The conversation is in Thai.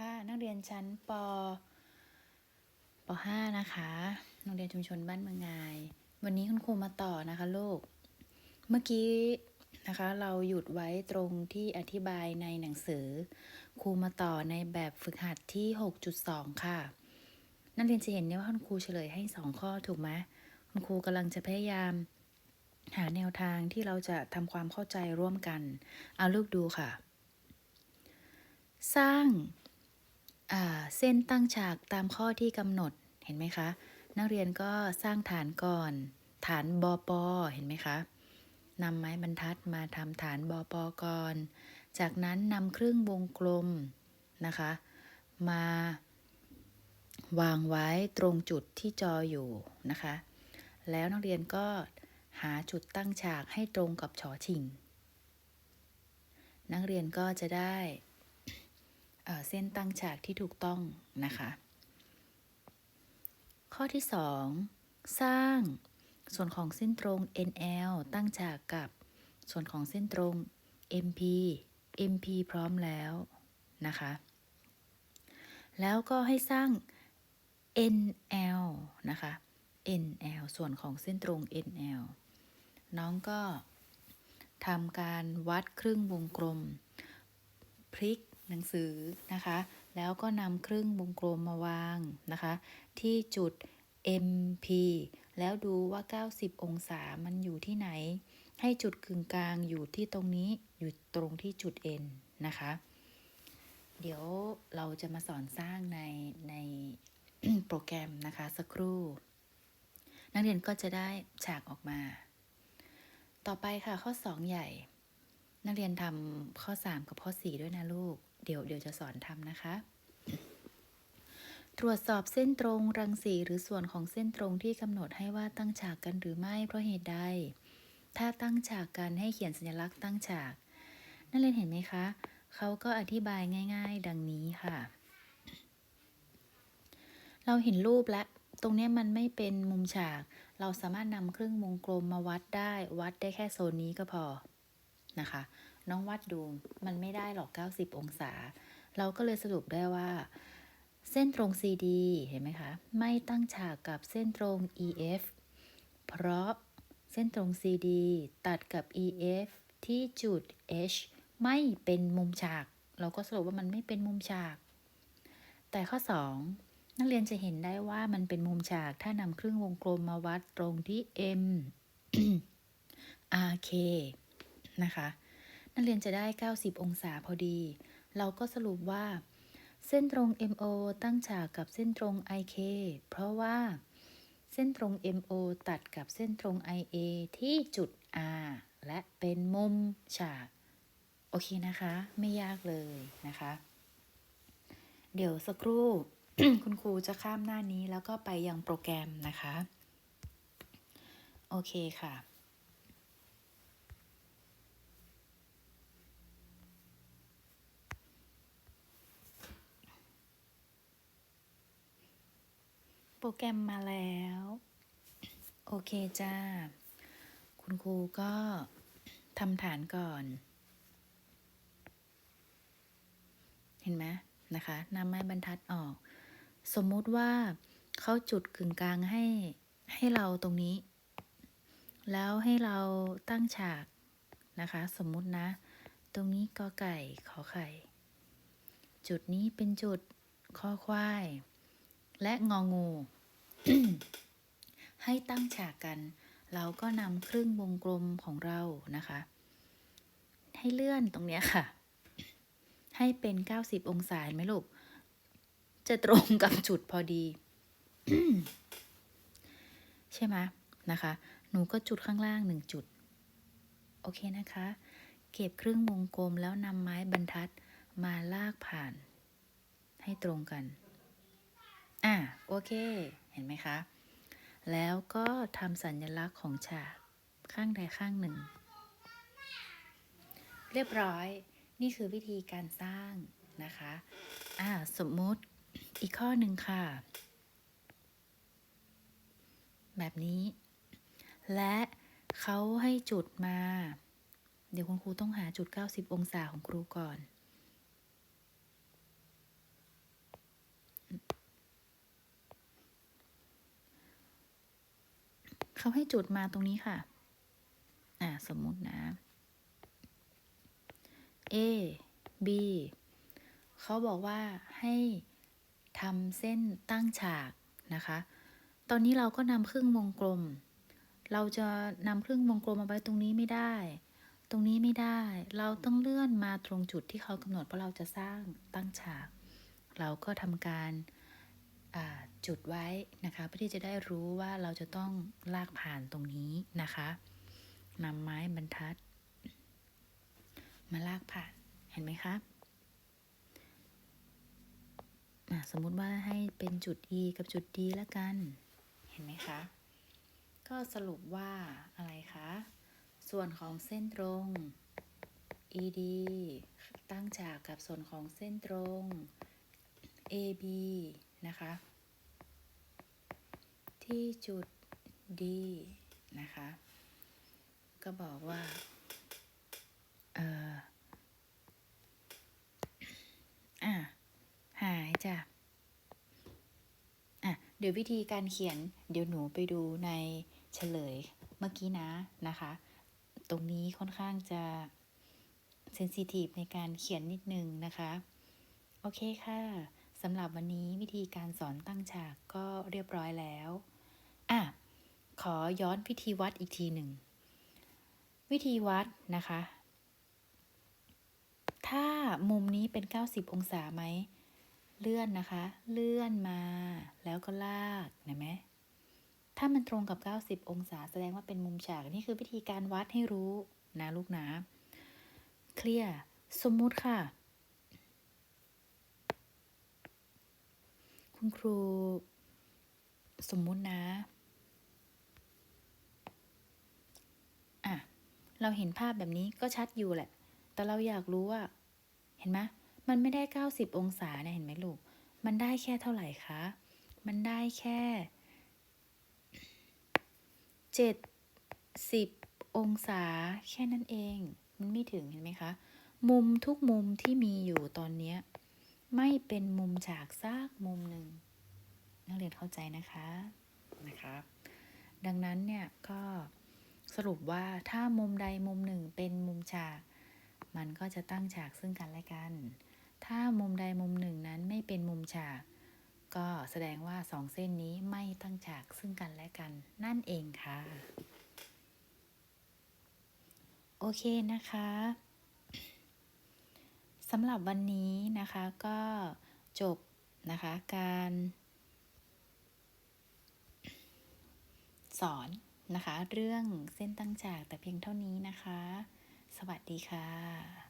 ค่ะ นักเรียนชั้นปป .5 นะคะโรงเรียนชุมชนบ้านเมืองงาย วันนี้คุณครูมาต่อนะคะลูก เมื่อกี้นะคะเราหยุดไว้ตรงที่อธิบายในหนังสือ ครูมาต่อในแบบฝึกหัดที่ 6.2 ค่ะ นักเรียนจะเห็นเนี่ยว่าคุณครูเฉลยให้ 2 ข้อถูกไหมคุณครูกำลังจะพยายาม หาแนวทางที่เราจะทำความเข้าใจร่วมกัน เอาลูกดูค่ะสร้าง เส้นตั้งฉากตามข้อที่กำหนดเห็นไหมคะ นักเรียนก็สร้างฐานก่อน ฐานบอปอเห็นไหมคะนำไม้บรรทัดมาทำฐานบอปอก่อน จากนั้นนำครึ่งวงกลมนะคะ มาวางไว้ตรงจุดที่จออยู่นะคะ แล้วนักเรียนก็หาจุดตั้งฉากให้ตรงกับชอชิง นักเรียนก็จะได้ เเส้นตั้งฉากที่ถูกต้องนะคะ ข้อที่ 2 สร้างส่วนของเส้นตรง NL ตั้งฉากกับส่วนของเส้นตรง MP MP พร้อมแล้วนะคะ แล้วก็ให้สร้าง NL นะคะ NL ส่วนของเส้นตรง NL น้องก็ทำการวัดครึ่งวงกลม พลิก หนังสือนะคะ แล้วก็นำครึ่งวงกลมมาวางนะคะ ที่จุด MP แล้วดูว่า 90 องศามันอยู่ที่ไหน ให้จุดกึ่งกลางอยู่ที่ตรงนี้อยู่ตรงที่จุด N นะคะ เดี๋ยวเราจะมาสอนสร้างในในโปรแกรมนะคะสักครู่ นักเรียนก็จะได้ฉากออกมา ต่อไปค่ะข้อ 2 ใหญ่ นักเรียนทำข้อ 3 กับข้อ 4 ด้วยนะลูก เดี๋ยวเดี๋ยวจะสอนทำนะคะ ตรวจสอบเส้นตรงรังสีหรือส่วนของเส้นตรงที่กำหนดให้ว่าตั้งฉากกันหรือไม่เพราะเหตุใด ถ้าตั้งฉากกันให้เขียนสัญลักษณ์ตั้งฉาก นักเรียนเห็นไหมคะ เขาก็อธิบายง่าย ๆ ดังนี้ค่ะ เราเห็นรูปแล้วตรงนี้มันไม่เป็นมุมฉาก เราสามารถนำเครื่องวงกลมมาวัดได้ วัดได้แค่โซนนี้ก็พอนะคะ น้องวัดดูมันไม่ได้หรอก 90 องศา เราก็เลยสรุปได้ว่า เส้นตรง CD เห็นไหมคะ ไม่ตั้งฉากกับเส้นตรง EF เพราะเส้นตรง CD ตัดกับ EF ที่จุด H ไม่เป็นมุมฉาก เราก็สรุปว่ามันไม่เป็นมุมฉาก แต่ข้อ 2 นักเรียนจะเห็นได้ว่ามันเป็นมุมฉาก ถ้านำครึ่งวงกลมมาวัดตรงที่ M RK นะคะ นักเรียนจะได้ 90 องศาพอดี เราก็สรุปว่า เส้นตรง MO ตั้งฉากกับเส้นตรง IK เพราะว่า เส้นตรง MO ตัดกับเส้นตรง IA ที่จุด R และเป็นมุมฉาก โอเคนะคะ ไม่ยากเลยนะคะ เดี๋ยวสักครู่คุณครูจะข้ามหน้านี้แล้วก็ไปยังโปรแกรมนะคะ โอเคค่ะ โปรแกรมมาแล้ว โอเคจ้า คุณครูก็ทำฐานก่อน เห็นไหมนะคะนำไม้บรรทัดออก สมมุติว่าเขาจุดกึ่งกลางให้ให้เราตรงนี้ แล้วให้เราตั้งฉากนะคะ สมมุตินะ ตรงนี้กอไก่ขอไข่ จุดนี้เป็นจุดคอควาย และงองู ให้ตั้งฉากกัน เราก็นำครึ่งวงกลมของเรานะคะ ให้เลื่อนตรงเนี้ยค่ะ ให้เป็น 90 องศาไหมลูก จะตรงกับจุดพอดี ใช่ไหมนะคะ หนูก็จุดข้างล่างหนึ่งจุด โอเคนะคะ เก็บครึ่งวงกลมแล้วนำไม้บรรทัดมาลากผ่าน ให้ตรงกัน อะโอเค เห็นไหมคะ แล้วก็ทำสัญลักษณ์ของฉากข้างใดข้างหนึ่ง เรียบร้อย นี่คือวิธีการสร้างนะคะ อ่าสมมุติอีกข้อหนึ่งค่ะ แบบนี้ และเขาให้จุดมา เดี๋ยวคุณครูต้องหาจุด 90 องศาของครูก่อน เขาให้จุดมาตรงนี้ค่ะ อ่า สมมุตินะ A B เขาบอกว่าให้ทำเส้นตั้งฉากนะคะ ตอนนี้เราก็นำครึ่งวงกลม เราจะนำครึ่งวงกลมมาไว้ตรงนี้ไม่ได้ ตรงนี้ไม่ได้ เราต้องเลื่อนมาตรงจุดที่เขากำหนดเพราะเราจะสร้างตั้งฉาก เราก็ทำการ จุดไว้นะคะเพื่อที่จะได้รู้ว่าเราจะต้องลากผ่านตรงนี้นะคะนำไม้บรรทัด มาลากผ่านเห็นไหมคะะสมมุติว่าให้เป็นจุด E กับจุด D แล้วกัน เห็นไหมคะ ก็สรุปว่าอะไรคะ ส่วนของเส้นตรง ED ตั้งฉากกับส่วนของเส้นตรง AB นะคะ ที่จุด D นะคะ ก็บอกว่าเอออะหายจ้ะอะเดี๋ยววิธีการเขียนเดี๋ยวหนูไปดูในเฉลยเมื่อกี้นะนะคะ ตรงนี้ค่อนข้างจะเซนซิทีฟในการเขียนนิดนึงนะคะ โอเคค่ะ สำหรับวันนี้วิธีการสอนตั้งฉากก็เรียบร้อยแล้ว อะ ขอย้อนวิธีวัดอีกทีหนึ่ง วิธีวัดนะคะ ถ้ามุมนี้เป็น 90 องศาไหม เลื่อนนะคะ เลื่อนมาแล้วก็ลากเห็นไหมถ้ามันตรงกับ 90 องศาแสดงว่าเป็นมุมฉาก นี่คือวิธีการวัดให้รู้นะลูกนะ เคลียร์ สมมุติค่ะ คุณครูสมมุตินะอะเราเห็นภาพแบบนี้ก็ชัดอยู่แหละ แต่เราอยากรู้ว่า เห็นไหมมันไม่ได้ 90 องศาเนี่ยเห็นไหมลูก มันได้แค่เท่าไหร่คะ มันได้แค่70องศาแค่นั้นเอง มันไม่ถึงเห็นไหมคะ มุมทุกมุมที่มีอยู่ตอนเนี้ย ไม่เป็นมุมฉากซากมุมหนึ่ง นักเรียนเข้าใจนะคะนะคะดังนั้นเนี่ยก็สรุปว่าถ้ามุมใดมุมหนึ่งเป็นมุมฉาก มันก็จะตั้งฉากซึ่งกันและกัน ถ้ามุมใดมุมหนึ่งนั้นไม่เป็นมุมฉาก ก็แสดงว่าสองเส้นนี้ไม่ตั้งฉากซึ่งกันและกัน นั่นเองค่ะ โอเคนะคะ สำหรับวันนี้นะคะก็จบนะคะการสอนนะคะ เรื่องเส้นตั้งฉากแต่เพียงเท่านี้นะคะ สวัสดีค่ะ